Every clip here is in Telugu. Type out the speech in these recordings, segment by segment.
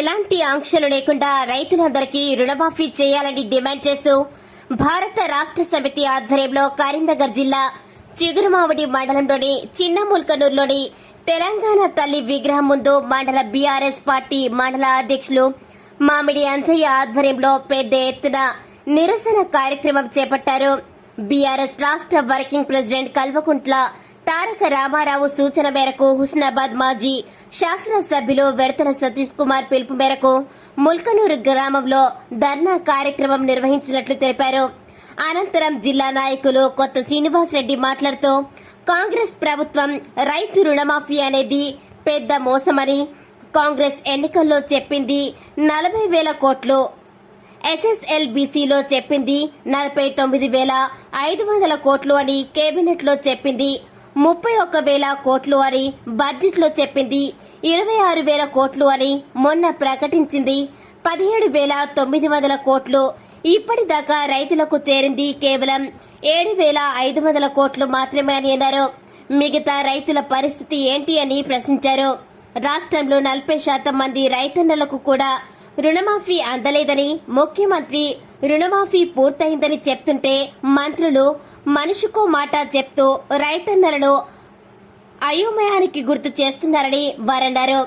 ఎలాంటి ఆంక్షలు లేకుండా రైతులందరికీ రుణమాఫీ చేయాలని డిమాండ్ చేస్తూ భారత రాష్ట్ర సమితి ఆధ్వర్యంలో కరీంనగర్ జిల్లా చిగురుమావడి మండలంలోని చిన్నముల్కనూరులోని తెలంగాణ తల్లి విగ్రహం ముందు మండల బీఆర్ఎస్ పార్టీ మండల అధ్యక్షులు మామిడి అంజయ్య ఆధ్వర్యంలో పెద్ద ఎత్తున నిరసన కార్యక్రమం చేపట్టారు. బీఆర్ఎస్ రాష్ట్ర వర్కింగ్ ప్రెసిడెంట్ కల్వకుంట్ల తారక రామారావు సూచన మేరకు హుస్నాబాద్ మాజీ శాసనసభ్యులు వెడతల సతీష్ కుమార్ పిలుపు మేరకు ముల్కనూరు గ్రామంలో ధర్నా కార్యక్రమం నిర్వహించినట్లు తెలిపారు. అనంతరం జిల్లా నాయకులు కొత్త శ్రీనివాసరెడ్డి మాట్లాడుతూ కాంగ్రెస్ ప్రభుత్వం రైతు రుణమాఫీ అనేది పెద్ద మోసమని కాంగ్రెస్ ఎన్నికల్లో చెప్పింది నలభై వేల కోట్లు. ఎస్ఎస్ఎల్బీసీలో చెప్పింది నలభై తొమ్మిది వేల ఐదు వందల కోట్లు అని కేబినెట్లో చెప్పింది ముప్పై ఒక్క వేల కోట్లు అని బడ్జెట్లో చెప్పింది. ఇరవై ఆరు వేల కోట్లు అని మొన్న ప్రకటించింది. పదిహేడు వేల తొమ్మిది వందల కోట్లు ఇప్పటిదాకా రైతులకు చేరింది కేవలం ఏడు వేల ఐదు వందల కోట్లు మాత్రమే అని అన్నారు. మిగతా రైతుల పరిస్థితి ఏంటి అని ప్రశ్నించారు. రాష్ట్రంలో నలభై శాతం మంది రైతన్నలకు కూడా రుణమాఫీ అందలేదని ముఖ్యమంత్రి రుణమాఫీ పూర్తయిందని చెప్తుంటే మంత్రులు మనిషికో మాట చెప్తూ రైతన్నలను అయోమయానికి గుర్తు చేస్తున్నారని వారన్నారు.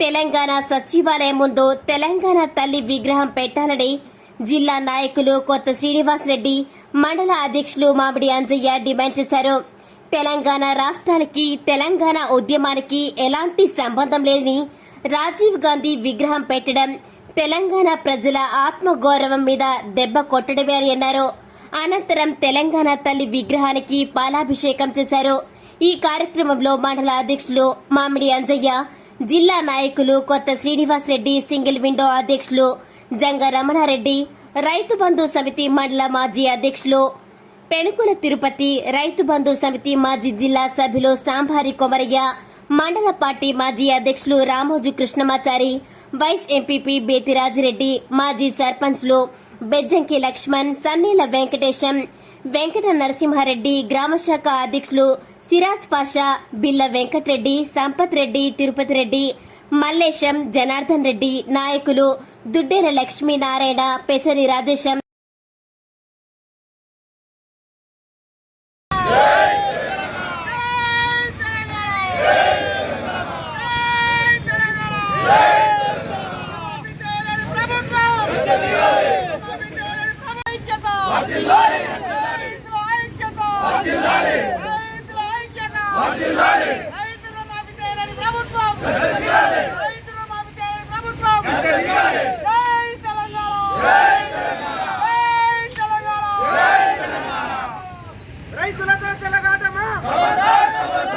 తెలంగాణ సచివాలయం ముందు తెలంగాణ తల్లి విగ్రహం పెట్టాలని జిల్లా నాయకులు కొత్త శ్రీనివాసరెడ్డి మండల అధ్యక్షులు మామిడి అంజయ్య డిమాండ్ చేశారు. తెలంగాణ రాష్ట్రానికి తెలంగాణ ఉద్యమానికి ఎలాంటి సంబంధం లేదని రాజీవ్ గాంధీ విగ్రహం పెట్టడం తెలంగాణ ప్రజల ఆత్మగౌరవం మీద దెబ్బ కొట్టడమే అని అన్నారు. అనంతరం తెలంగాణ తల్లి విగ్రహానికి పాలాభిషేకం చేశారు. ఈ కార్యక్రమంలో మండల అధ్యక్షులు మామిడి అంజయ్య జిల్లా నాయకులు కొత్త శ్రీనివాస్ రెడ్డి సింగిల్ విండో అధ్యక్షులు జంగ రమణారెడ్డి రైతు బంధు సమితి మండల మాజీ అధ్యక్షులు పెనుకుల తిరుపతి రైతు బంధు సమితి మాజీ జిల్లా సభ్యులు సాంభారి కొమరయ్య మండల పార్టీ మాజీ అధ్యక్షులు రామోజు కృష్ణమాచారి వైస్ ఎంపీపీ బేతిరాజిరెడ్డి మాజీ సర్పంచ్లు బెజ్జంకి లక్ష్మణ్ సన్నీల వెంకటేశం వెంకట నరసింహారెడ్డి గ్రామశాఖ అధ్యక్షులు సిరాజ్ పాషా బిల్ల వెంకటరెడ్డి సంపత్ రెడ్డి తిరుపతి రెడ్డి మల్లేశం జనార్దన్ రెడ్డి నాయకులు దుడ్డేర లక్ష్మీనారాయణ పెసరి రాధేశం రైతులతో చెలగాటమా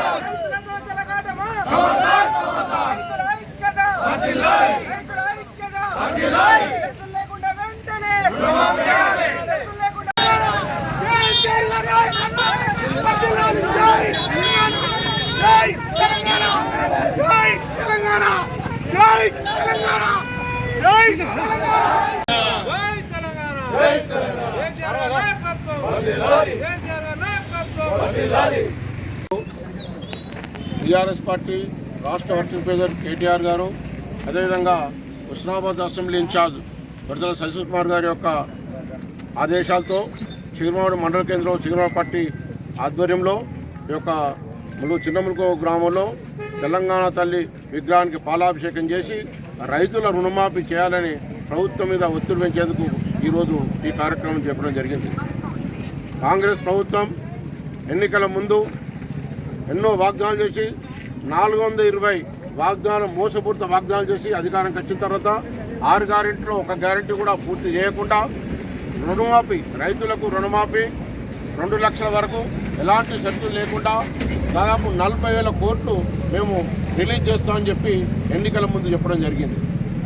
రైతులతో చెలగాటమా రైతుల ఐక్యత రైతుల ఐక్యత రైతులు లేకుండా వెంటనే రైతులు లేకుండా జై తెలంగాణ! జై తెలంగాణ! జై తెలంగాణ! జై తెలంగాణ! జై తెలంగాణ! జై తెలంగాణ! కేసీఆర్ నాయకత్వం! కేసీఆర్ నాయకత్వం! టీఆర్ఎస్ పార్టీ రాష్ట్ర వర్కింగ్ ప్రెసిడెంట్ కేటీఆర్ గారు అదేవిధంగా హుస్నాబాద్ అసెంబ్లీ ఇన్ఛార్జ్ విడుదల సతీష్ కుమార్ గారి యొక్క ఆదేశాలతో చిగురుమాడు మండల కేంద్రం చిగురుమాడు పార్టీ ఆధ్వర్యంలో ఈ యొక్క ములు చిన్నములుకో గ్రామంలో తెలంగాణ తల్లి విగ్రహానికి పాలాభిషేకం చేసి రైతుల రుణమాఫీ చేయాలని ప్రభుత్వం మీద ఒత్తిడి పెంచేందుకు ఈరోజు ఈ కార్యక్రమం చెప్పడం జరిగింది. కాంగ్రెస్ ప్రభుత్వం ఎన్నికల ముందు ఎన్నో వాగ్దానాలు చేసి నాలుగు వందల ఇరవై వాగ్దానం మోసపూరిత వాగ్దానం చేసి అధికారంకి వచ్చిన తర్వాత ఆరు గ్యారెంటీలో ఒక గ్యారెంటీ కూడా పూర్తి చేయకుండా రుణమాఫీ రైతులకు రుణమాఫీ రెండు లక్షల వరకు ఎలాంటి షరతులు లేకుండా దాదాపు నలభై వేల కోట్లు మేము రిలీజ్ చేస్తామని చెప్పి ఎన్నికల ముందు చెప్పడం జరిగింది.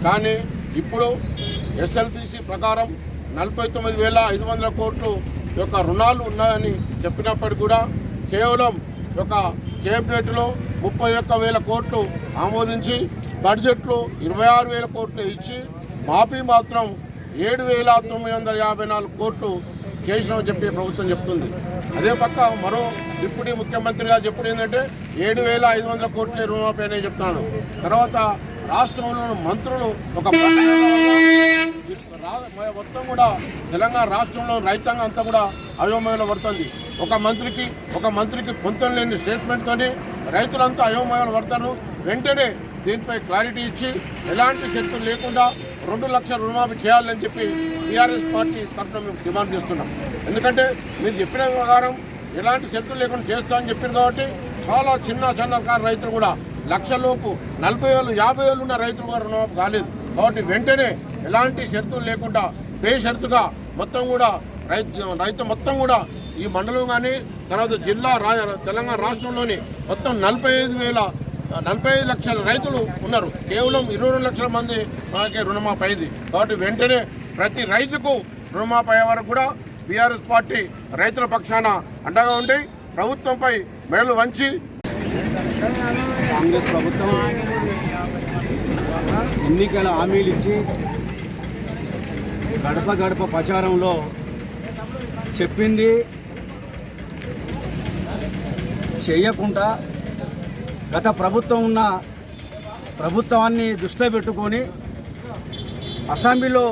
కానీ ఇప్పుడు ఎస్ఎల్బిసి ప్రకారం నలభై తొమ్మిది వేల ఐదు వందల కోట్లు యొక్క రుణాలు ఉన్నాయని చెప్పినప్పటికీ కూడా కేవలం ఒక కేబినెట్లో ముప్పై ఒక్క వేల కోట్లు ఆమోదించి బడ్జెట్లో ఇరవై ఆరు వేల కోట్లు ఇచ్చి మాఫీ మాత్రం ఏడు వేల తొమ్మిది వందల యాభై నాలుగు కోట్లు చేసినామని చెప్పి ప్రభుత్వం చెప్తుంది. అదే పక్క మరో డిప్యూటీ ముఖ్యమంత్రి గారు చెప్పుడు ఏంటంటే ఏడు వేల ఐదు వందల కోట్ల రుణమాఫీ అనేది చెప్తాను. తర్వాత రాష్ట్రంలో మంత్రులు ఒక మొత్తం కూడా తెలంగాణ రాష్ట్రంలో రైతాంగం అంతా కూడా అయోమయంలో పడుతుంది. ఒక మంత్రికి ఒక మంత్రికి పొంతం లేని స్టేట్మెంట్తోనే రైతులంతా అయోమయాలు పడతారు. వెంటనే దీనిపై క్లారిటీ ఇచ్చి ఎలాంటి చర్చలు లేకుండా రెండు లక్షల రుణమాఫీ చేయాలని చెప్పి టీఆర్ఎస్ పార్టీ తరఫున మేము డిమాండ్ చేస్తున్నాం. ఎందుకంటే మీరు చెప్పిన ప్రకారం ఎలాంటి చర్చలు లేకుండా చేస్తామని చెప్పారు కాబట్టి చాలా చిన్న చిన్నకారు రైతులు కూడా లక్షలోపు నలభై వేలు యాభై వేలు ఉన్న రైతులు కూడా రుణమాఫీ కాలేదు. కాబట్టి వెంటనే ఎలాంటి షరతులు లేకుండా బేషరతుగా మొత్తం కూడా రైతు రైతు మొత్తం కూడా ఈ మండలం కానీ తర్వాత జిల్లా రా తెలంగాణ రాష్ట్రంలోని మొత్తం నలభై ఐదు వేల నలభై ఐదు లక్షల రైతులు ఉన్నారు. కేవలం ఇరవై రెండు లక్షల మంది మనకి రుణమాఫీ అయింది. కాబట్టి వెంటనే ప్రతి రైతుకు రుణమాఫీ అయ్యే వరకు కూడా బీఆర్ఎస్ పార్టీ రైతుల పక్షాన అండగా ఉండి ప్రభుత్వంపై మెడలు వంచి కాంగ్రెస్ ప్రభుత్వం ఎన్నికల హామీలు ఇచ్చి గడప గడప ప్రచారంలో చెప్పింది చేయకుండా గత ప్రభుత్వం ఉన్న ప్రభుత్వాన్ని దృష్టిలో పెట్టుకొని అసెంబ్లీలో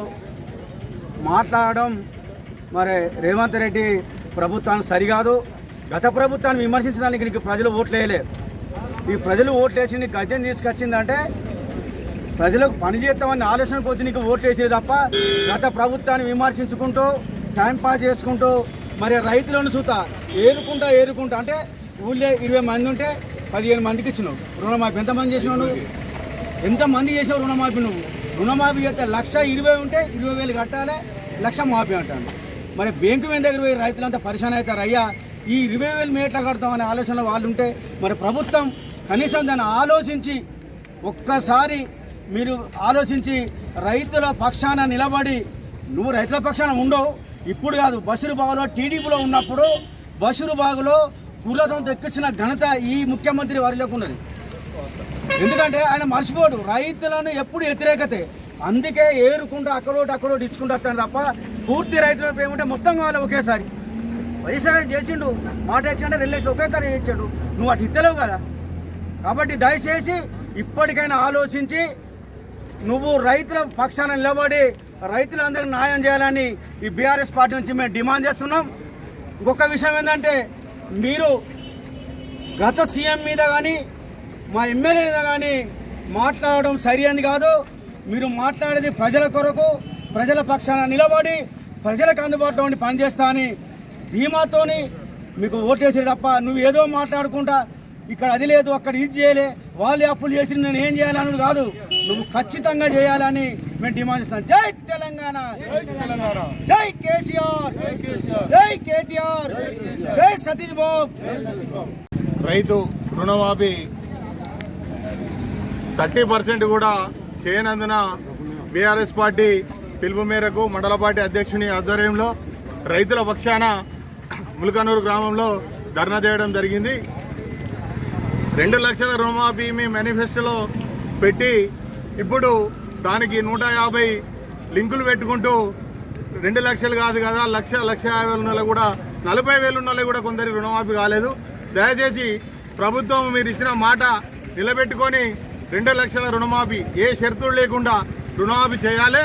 మాట్లాడడం మరి రేవంత్ రెడ్డి ప్రభుత్వాన్ని సరికాదు. గత ప్రభుత్వాన్ని విమర్శించడానికి నీకు ప్రజలు ఓట్లు వేయలేదు ఈ ప్రజలు ఓట్లు వేసి నీకు గద్యం తీసుకొచ్చిందంటే ప్రజలకు పని చేస్తామని ఆలోచన పోతే నీకు ఓట్లు వేసేది తప్ప గత ప్రభుత్వాన్ని విమర్శించుకుంటూ టైంపాస్ చేసుకుంటూ మరి రైతులను చూత ఏరుకుంటా ఏరుకుంటా అంటే ఊళ్ళో ఇరవై మంది ఉంటే పదిహేను మందికి ఇచ్చినావు. రుణమాఫీ ఎంతమంది చేసినావు నువ్వు? ఎంతమంది చేసావు రుణమాఫీ నువ్వు? రుణమాఫీ చేస్తే లక్ష ఇరవై ఉంటే ఇరవై వేలు కట్టాలి లక్ష మాఫీ అంటాను. మరి బ్యాంకు మీద దగ్గర పోయి రైతులంతా పరిశాన్ అవుతారు అయ్యా ఈ ఇరవై వేలు మేట్ల కడతామనే ఆలోచనలో వాళ్ళు ఉంటే మరి ప్రభుత్వం కనీసం దాన్ని ఆలోచించి ఒక్కసారి మీరు ఆలోచించి రైతుల పక్షాన నిలబడి నువ్వు రైతుల పక్షాన ఉండవు. ఇప్పుడు కాదు బషీరు బాగులో టీడీపీలో ఉన్నప్పుడు బషీరు బాగులో కులసం తెక్కించిన ఘనత ఈ ముఖ్యమంత్రి వారిలోకి ఉన్నది. ఎందుకంటే ఆయన మర్చిపోడు. రైతులను ఎప్పుడు వ్యతిరేకతే. అందుకే ఏరుకుంటూ అక్కడోటి అక్కడోటి ఇచ్చుకుంటూ వస్తాను తప్ప పూర్తి రైతుల ప్రేమ ఉంటే మొత్తం కావాలి ఒకేసారి. వైఎస్ఆర్ చేసిండు. మాట ఇచ్చిండే రెండు లక్షలు ఒకేసారి ఇచ్చాడు. నువ్వు అటు ఇద్దలేవు కదా. కాబట్టి దయచేసి ఇప్పటికైనా ఆలోచించి నువ్వు రైతుల పక్షాన నిలబడి రైతులందరికీ న్యాయం చేయాలని ఈ బీఆర్ఎస్ పార్టీ నుంచి మేము డిమాండ్ చేస్తున్నాం. ఇంకొక విషయం ఏంటంటే మీరు గత సీఎం మీద కానీ మా ఎమ్మెల్యే మీద కానీ మాట్లాడడం సరి అని కాదు. మీరు మాట్లాడేది ప్రజల కొరకు ప్రజల పక్షాన నిలబడి ప్రజలకు అందుబాటులో ఉండి పనిచేస్తా అని ధీమాతోని మీకు ఓటేసేది తప్ప నువ్వు ఏదో మాట్లాడుకుంటా ఇక్కడ అది లేదు అక్కడ ఇది చేయలే వాళ్ళు అప్పులు చేసి నేను ఏం చేయాలని కాదు. నువ్వు ఖచ్చితంగా చేయాలని మేము డిమాండ్ చేస్తాం జై తెలంగాణ! తెలంగాణ జై కేసీఆర్ జై కేసీఆర్. జై కేటీఆర్. జై సతీష్ బాబు. రైతు రుణమాఫీ థర్టీ పర్సెంట్ కూడా చేయనందున బీఆర్ఎస్ పార్టీ పిలుపు మేరకు మండల పార్టీ అధ్యక్షుని ఆధ్వర్యంలో రైతుల పక్షాన ములకనూరు గ్రామంలో ధర్నా చేయడం జరిగింది. రెండు లక్షల రుణమాఫీ మీ మేనిఫెస్టోలో పెట్టి ఇప్పుడు దానికి నూట యాభై లింకులు పెట్టుకుంటూ రెండు లక్షలు కాదు కదా లక్ష లక్ష యాభై వేలు ఉన్న కూడా నలభై వేలు ఉన్న కూడా కొందరికి రుణమాఫీ కాలేదు. దయచేసి ప్రభుత్వం మీరు ఇచ్చిన మాట నిలబెట్టుకొని రెండు లక్షల రుణమాఫీ ఏ షరతులు లేకుండా రుణమాఫీ చేయాలి.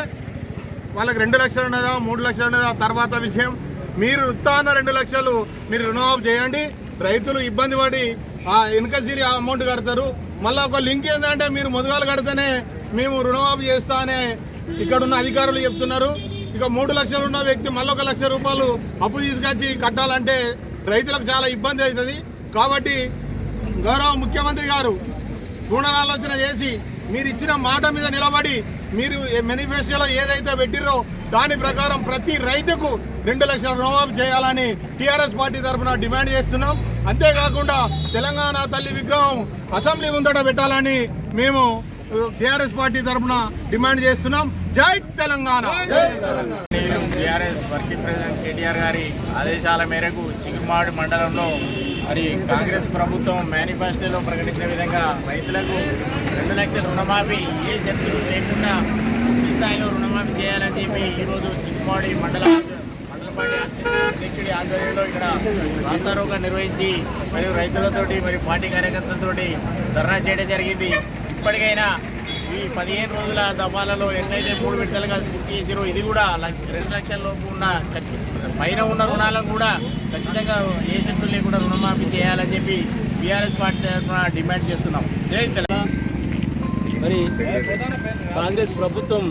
వాళ్ళకి రెండు లక్షలు ఉన్నదా మూడు లక్షలు ఉన్నదా తర్వాత విషయం. మీరు ఉత్తాన రెండు లక్షలు మీరు రుణమాఫీ చేయండి. రైతులు ఇబ్బంది పడి ఆ ఇన్కసిరి అమౌంట్ కడతారు. మళ్ళీ ఒక లింక్ ఏంటంటే మీరు మొదగాలు కడితేనే మేము రుణమాఫీ చేస్తా అనే ఇక్కడున్న అధికారులు చెప్తున్నారు. ఇక మూడు లక్షలు ఉన్న వ్యక్తి మళ్ళీ ఒక లక్ష రూపాయలు అప్పు తీసుకొచ్చి కట్టాలంటే రైతులకు చాలా ఇబ్బంది అవుతుంది. కాబట్టి గౌరవ ముఖ్యమంత్రి గారు పునరాలోచన చేసి మీరు ఇచ్చిన మాట మీద నిలబడి మీరు మేనిఫెస్టోలో ఏదైతే పెట్టిరో దాని ప్రకారం ప్రతి రైతుకు రెండు లక్షల రుణమాఫీ చేయాలని టీఆర్ఎస్ పార్టీ తరఫున డిమాండ్ చేస్తున్నాం. అంతేకాకుండా తెలంగాణ తల్లి విగ్రహం అసెంబ్లీ ముందట పెట్టాలని మేము టీఆర్ఎస్ పార్టీ తరఫున డిమాండ్ చేస్తున్నాం. జై తెలంగాణ. నేను టీఆర్ఎస్ వర్కింగ్ ప్రెసిడెంట్ కేటీఆర్ గారి ఆదేశాల మేరకు చిగురుమాడు మండలంలో మరి కాంగ్రెస్ ప్రభుత్వం మేనిఫెస్టోలో ప్రకటించిన విధంగా రైతులకు రెండు లక్షల రుణమాఫీ ఏ షరతులు లేకుండా పూర్తి స్థాయిలో రుణమాఫీ చేయాలని చెప్పి ఈరోజు చిగురుమాడి మండల మండల పార్టీ అధ్యక్షుడి ఆధ్వర్యంలో ఇక్కడ రాస్తారోగా నిర్వహించి మరియు రైతులతోటి మరియు పార్టీ కార్యకర్తలతోటి ధర్నా చేయడం జరిగింది. ఇప్పటికైనా ఈ పదిహేను రోజుల దఫాలలో ఎట్లయితే మూడు విడతలుగా పూర్తి చేసారో ఇది కూడా లక్ష- రెండు లక్షల లోపు ఉన్న పైన ఉన్న రుణాలను కూడా ఖచ్చితంగా ఏ శక్తులు లేకుండా రుణమాఫీ చేయాలని చెప్పి బీఆర్ఎస్ పార్టీ తరఫున డిమాండ్ చేస్తున్నాం. మరి కాంగ్రెస్ ప్రభుత్వం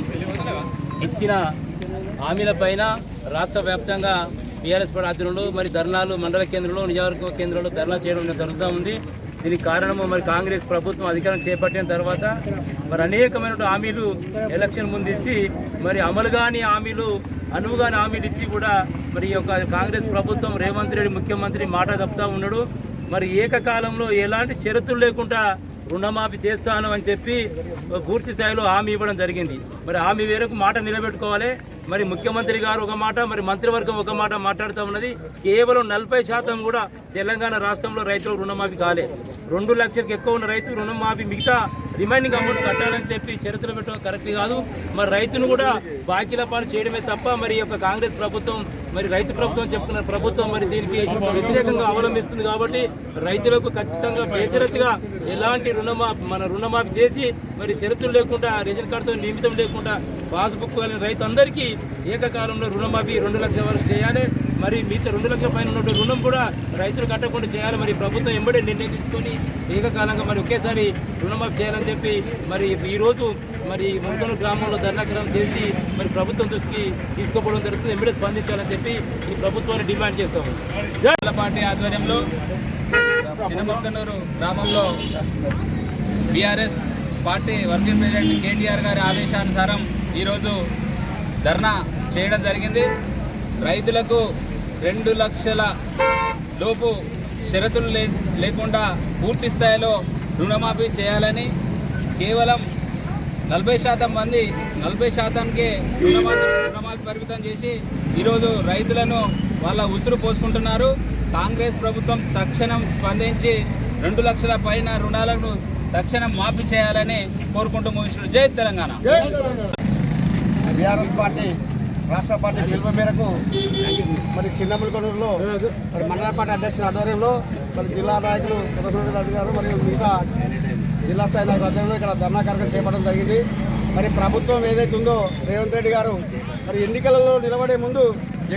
ఇచ్చిన హామీల పైన రాష్ట్ర వ్యాప్తంగా బీఆర్ఎస్ పార్టీ ఆధ్వర్యంలో మరి ధర్నాలు మండల కేంద్రంలో నియోజకవర్గ కేంద్రంలో ధర్నా చేయడం జరుగుతూ ఉంది. దీనికి కారణము మరి కాంగ్రెస్ ప్రభుత్వం అధికారం చేపట్టిన తర్వాత మరి అనేకమైన హామీలు ఎలక్షన్ ముందు ఇచ్చి మరి అమలు కాని హామీలు అనువుగాని హామీలు ఇచ్చి కూడా మరి ఈ యొక్క కాంగ్రెస్ ప్రభుత్వం రేవంత్ రెడ్డి ముఖ్యమంత్రి మాట తప్పుతా ఉన్నాడు. మరి ఏకకాలంలో ఎలాంటి షరతులు లేకుండా రుణమాఫీ చేస్తాను అని చెప్పి పూర్తి స్థాయిలో హామీ ఇవ్వడం జరిగింది. మరి హామీ వేరకు మాట నిలబెట్టుకోవాలి. మరి ముఖ్యమంత్రి గారు ఒక మాట మరి మంత్రివర్గం ఒక మాట మాట్లాడుతూ ఉన్నది. కేవలం నలభై శాతం కూడా తెలంగాణ రాష్ట్రంలో రైతులకు రుణమాఫీ కాలే. రెండు లక్షలకు ఎక్కువ ఉన్న రైతు రుణమాఫీ మిగతా రిమైనింగ్ అమౌంట్ కట్టాలని చెప్పి చరిత్ర పెట్టడం కరెక్ట్ కాదు. మరి రైతును కూడా బాకీల పాలు చేయడమే తప్ప మరి యొక్క కాంగ్రెస్ ప్రభుత్వం మరి రైతు ప్రభుత్వం చెప్పుకున్న ప్రభుత్వం మరి దీనికి వ్యతిరేకంగా అవలంబిస్తుంది కాబట్టి రైతులకు ఖచ్చితంగా బేషరతుగా ఎలాంటి రుణమా మన రుణమాఫీ చేసి మరి షరతులు లేకుండా రేషన్ కార్డుతో నియమితం లేకుండా పాస్బుక్ వెళ్ళిన రైతు అందరికీ ఏకకాలంలో రుణమాఫీ రెండు లక్షల వరకు చేయాలి. మరి మిగతా రెండు లక్షల పైన ఉన్న రుణం కూడా రైతులు కట్టకుండా చేయాలి. మరి ప్రభుత్వం ఎంబడే నిర్ణయం తీసుకొని ఏకకాలంగా మరి ఒకేసారి రుణమాఫీ చేయాలని చెప్పి మరి ఈరోజు మరి మునుగోలు గ్రామంలో ధర్నాగ్రహం చేసి మరి ప్రభుత్వం దృష్టికి తీసుకుపోవడం జరుగుతుంది. ఎంబడే స్పందించాలని చెప్పి ఈ ప్రభుత్వాన్ని డిమాండ్ చేస్తాము. పార్టీ ఆధ్వర్యంలో చిన్నమక్కనూరు గ్రామంలో BRS party working president KTR గారి ఆదేశానుసారం ఈరోజు ధర్నా చేయడం జరిగింది. రైతులకు రెండు లక్షల లోపు షరతులు లే లేకుండా పూర్తి స్థాయిలో రుణమాఫీ చేయాలని కేవలం నలభై శాతం మంది నలభై శాతంకే రుణమాఫీ రుణమాఫీ పరిమితం చేసి ఈరోజు రైతులను వాళ్ళ ఉసురు పోసుకుంటున్నారు. కాంగ్రెస్ ప్రభుత్వం తక్షణం స్పందించి రెండు లక్షల పైన రుణాలను తక్షణం మాఫీ చేయాలని కోరుకుంటూ ముగించిన జై తెలంగాణ. బీఆర్ఎస్ పార్టీ రాష్ట్ర పార్టీ పిలుపు మేరకు మరి చిన్నములకొండూరులో మరి మండల పార్టీ అధ్యక్షుల ఆధ్వర్యంలో మరి జిల్లా నాయకులు రెడ్డి గారు మరియు మిగతా జిల్లా స్థాయి నాయకుల ఆధ్వర్యంలో ఇక్కడ ధర్నా కార్యక్రమం చేపట్టడం జరిగింది. మరి ప్రభుత్వం ఏదైతే ఉందో రేవంత్ రెడ్డి గారు మరి ఎన్నికలలో నిలబడే ముందు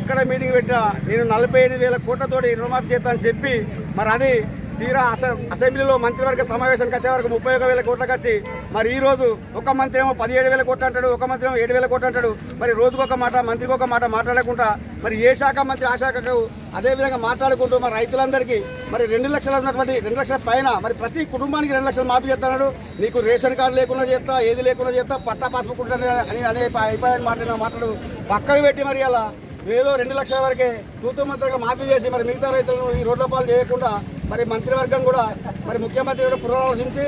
ఎక్కడ మీటింగ్ పెట్టినా నేను నలభై ఐదు వేల కోట్లతోటి రుణమాఫీ చేస్తానని చెప్పి మరి అది తీరా అసె అసెంబ్లీలో మంత్రివర్గ సమావేశానికి వచ్చే వరకు ముప్పై ఒక వేల కోట్లకు వచ్చి మరి ఈ రోజు ఒక మంత్రి ఏమో పదిహేడు వేల కోట్లు అంటాడు ఒక మంత్రి ఏమో ఏడు వేల కోట్లు అంటాడు. మరి రోజుకు ఒక మాట మంత్రికి ఒక మాట మాట్లాడకుండా మరి ఏ శాఖ మంత్రి ఆ శాఖకు అదే విధంగా మాట్లాడుకుంటూ మరి రైతులందరికీ మరి రెండు లక్షలు ఉన్నటువంటి రెండు లక్షల పైన మరి ప్రతి కుటుంబానికి రెండు లక్షలు మాఫీ చేస్తున్నాడు నీకు రేషన్ కార్డు లేకుండా చేస్తా ఏది లేకుండా చేస్తా పట్టా పాస్బుక్ అని అనే అయిపోయాయని మాట్లాడిన మాట్లాడు పక్కకు పెట్టి మరి అలా ఏదో రెండు లక్షల వరకే తూతు మంత్రిగా మాఫీ చేసి మరి మిగతా రైతులను ఈ రోడ్ల పాలు చేయకుండా మరి మంత్రివర్గం కూడా మరి ముఖ్యమంత్రి కూడా పునరాలోచించి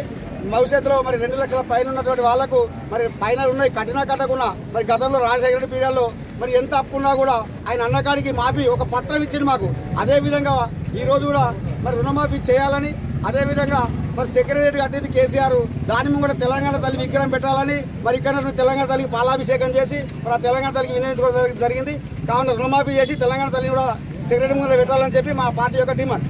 భవిష్యత్తులో మరి రెండు లక్షల పైన ఉన్నటువంటి వాళ్ళకు మరి పైన ఉన్నాయి కఠిన కట్టకుండా మరి గతంలో రాజశేఖర రెడ్డి పీరియడ్లో మరి ఎంత అప్పున్నా కూడా ఆయన అన్నకాడికి మాఫీ ఒక పత్రం ఇచ్చింది మాకు. అదేవిధంగా ఈరోజు కూడా మరి రుణమాఫీ చేయాలని అదేవిధంగా మరి సెక్రటరీ కట్టేది కేసీఆర్. దాని ముందు కూడా తెలంగాణ తల్లి విగ్రహం పెట్టాలని మరి ఇక్కడ తెలంగాణ తల్లికి పాలాభిషేకం చేసి మరి ఆ తెలంగాణ తల్లికి వినియోగించుకోవడం జరిగింది. కావున రుణమాఫీ చేసి తెలంగాణ తల్లిని కూడా సెక్రటరీ ముందు పెట్టాలని చెప్పి మా పార్టీ యొక్క డిమాండ్.